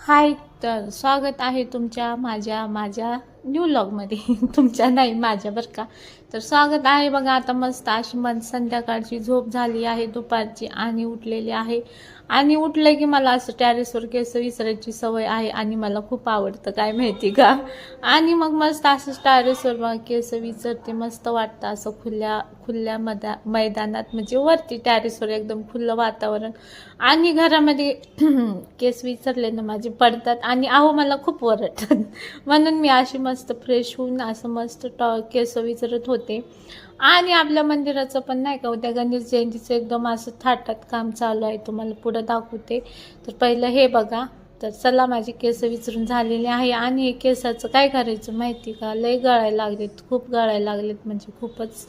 हाय तर स्वागत आहे तुमच्या माझ्या माझ्या न्यू लॉगमध्ये तुमच्या नाही माझ्या बरं का. तर स्वागत आहे बघा आता मस्त अशी मन संध्याकाळची झोप झाली आहे दुपारची आणि उठलेली आहे. आणि उठलं की मला असं टॅरेसवर केस विसरायची सवय आहे आणि मला खूप आवडतं काय माहिती का? आणि मग मस्त असंच टॅरेसवर बघा केस विसरते मस्त वाटतं असं खुल्या खुल्या मदा मैदानात. म्हणजे वरती टॅरेसवर एकदम खुलं वातावरण. आणि घरामध्ये केस विसरले ना माझे पडतात. आणि अहो मला खूप वरटतात म्हणून मी अशी मस्त फ्रेश होऊन असं मस्त टॉ केस विसरत होते. होते. आणि आपल्या मंदिराचं पण नाही का उद्या गणेश जयंतीचं एकदम असं थाटात काम चालू आहे. तुम्हाला पुढं दाखवते. तर पहिलं हे बघा. तर चला माझी केस विचरून झालेली आहे. आणि हे केसाचं काय करायचं माहिती का? लय गळायला लागलेत. खूप गळायला लागलेत म्हणजे खूपच.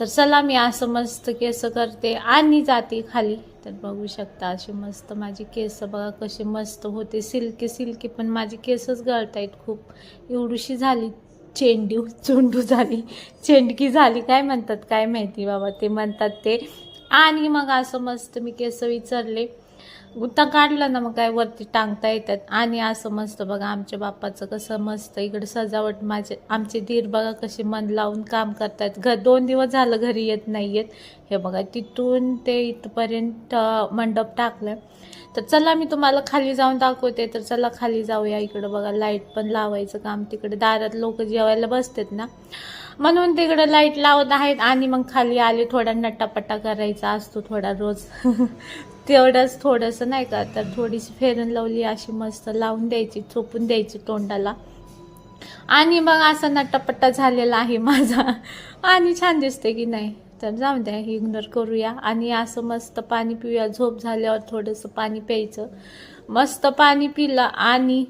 तर चला मी असं मस्त केस करते आणि जाते खाली. तर बघू शकता अशी मस्त माझी केस बघा कशी मस्त होते. सिल्की सिल्की पण माझी केसच गळत आहेत खूप. एवढीशी झालीत चेंडू चोंडू झाली. चेंडकी झाली काय म्हणतात काय माहिती बाबा ते म्हणतात ते. आणि मग असं मस्त मी केस विचारले. गुत्ता काढला ना मग काय वरती टांगता येतात. आणि असं मस्त बघा आमच्या बाप्पाचं कसं मस्त इकडे सजावट माझे. आमचे धीर बघा कसे मन लावून काम करतात. घर दोन दिवस झालं घरी येत नाही येत हे बघा तिथून ते इथपर्यंत मंडप टाकलं. तर चला मी तुम्हाला खाली जाऊन दाखवते. तर चला खाली जाऊया इकडं बघा लाइट पण लावायचं काम तिकडे. दारात लोक जेवायला बसतात ना. म्हणून तिकडं लाइट लावत आहेत आणि मग खाली आले थोडा नट्टापट्टा करायचा असतो थोडा रोज. तेवढंच थोडंसं नाही का तर थोडीशी फेरण लावली अशी मस्त लावून द्यायची चोपून द्यायची तोंडाला. आणि मग असा नट्टापट्टा झालेला आहे माझा. आणि छान दिसते की नाही. तर जाऊ द्या इग्नोर करूया. आणि असं मस्त पाणी पिऊया. झोप झाल्यावर थोडंसं पाणी प्यायचं. मस्त पाणी पिलं आणि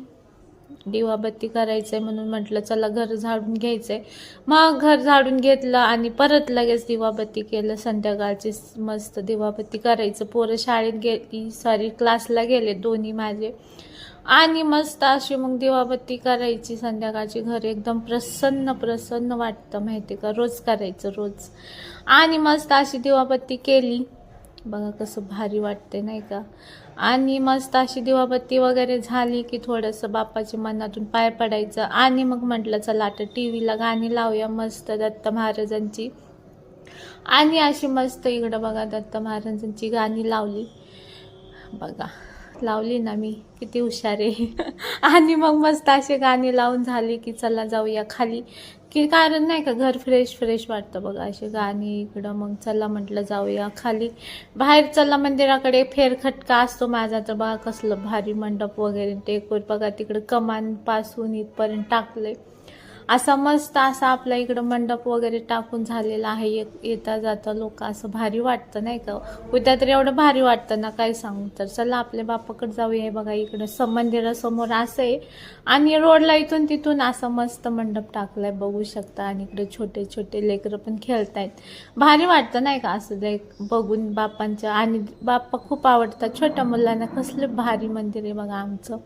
दिवाबत्ती करायचं आहे म्हणून म्हटलं चला घर झाडून घ्यायचंय. मग घर झाडून घेतलं आणि परत लगेच दिवाबत्ती केलं. संध्याकाळची मस्त दिवाबत्ती करायचं. पोरं शाळेत गेली सॉरी क्लासला गेले दोन्ही माझे. आणि मस्त अशी मग दिवाबत्ती करायची. संध्याकाळची घर एकदम प्रसन्न प्रसन्न वाटतं माहिती का? रोज करायचं रोज. आणि मस्त अशी दिवाबत्ती केली. बघा कसं भारी वाटते नाही का? आणि मस्त अशी दिवाबत्ती वगैरे झाली की थोडंसं बाप्पाच्या मनातून पाय पडायचं. आणि मग म्हटलं चला आता टी व्हीला गाणी लावूया मस्त दत्त महाराजांची. आणि अशी मस्त इकडं बघा दत्त महाराजांची गाणी लावली. बघा लावली ना मी किती हुशार आहे. आणि मग मस्त अशी गाणी लावून झाली की चला जाऊया खाली. की कारण नाही का घर फ्रेश फ्रेश वाटतं बघा. अशी गाणी इकडं मग चला म्हटलं जाऊया खाली. बाहेर चला मंदिराकडे फेरखटका असतो माझा तर बघा कसलं भारी मंडप वगैरे डेकोर बघा तिकडं कमानपासून इथपर्यंत टाकलंय. असा मस्त असा आपल्या इकडं मंडप वगैरे टाकून झालेला आहे. येता जाता लोक असं भारी वाटतं नाही का? उद्या तर एवढं भारी वाटतं ना काय सांगू तर. चला आपल्या बापाकडे जाऊया हे बघा इकडं स मंदिरासमोर असं. आहे आणि रोडला इथून तिथून असं मस्त मंडप टाकलाय बघू शकता. आणि इकडे छोटे छोटे लेकरं पण खेळतायत. भारी वाटतं नाही का असं ते बघून बापांच्या आणि बाप्पा खूप आवडतात. छोट्या मुलांना कसलं भारी मंदिर आहे बघा आमचं.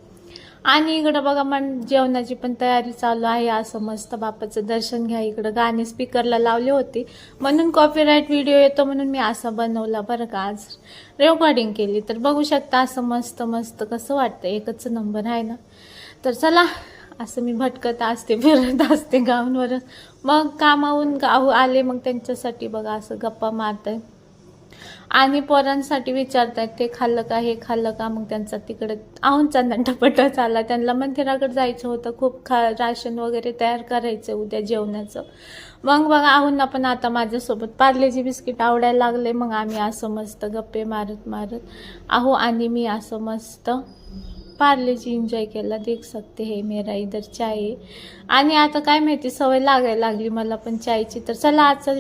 आणि इकडं बघा मन जेवणाची पण तयारी चालू आहे. असं मस्त बापाचं दर्शन घ्या. इकडं गाणे स्पीकरला लावले होते. म्हणून कॉपीराईट व्हिडिओ येतो म्हणून मी असं बनवला बरं का. आज रेकॉर्डिंग केली. तर बघू शकता असं मस्त मस्त कसं वाटतं एकच नंबर आहे ना. तर चला असं मी भटकत असते फिरत असते गाऊनवरच मग कामाहून गाऊ आले मग त्यांच्यासाठी बघा असं गप्पा मारत. आणि पोरांसाठी विचारतात ते खाल्लं का हे खाल्लं का? मग त्यांचा तिकडे आहूनचा नंटापटा चालला. त्यांना मंदिराकडे जायचं होतं. खूप खा राशन वगैरे तयार करायचं उद्या जेवणाचं. मग बघा आहून पण आता माझ्यासोबत पार्लेजी बिस्किट आवडायला लागले. मग आम्ही असं मस्त गप्पे मारत मारत आहो आणि मी असं मस्त पार्लेजी एन्जॉय केला. देख सकते हे मेरा इधर चाय आणि आता काय माहिती सवय लागायला लागली मला पण चायची तर. चला आजचा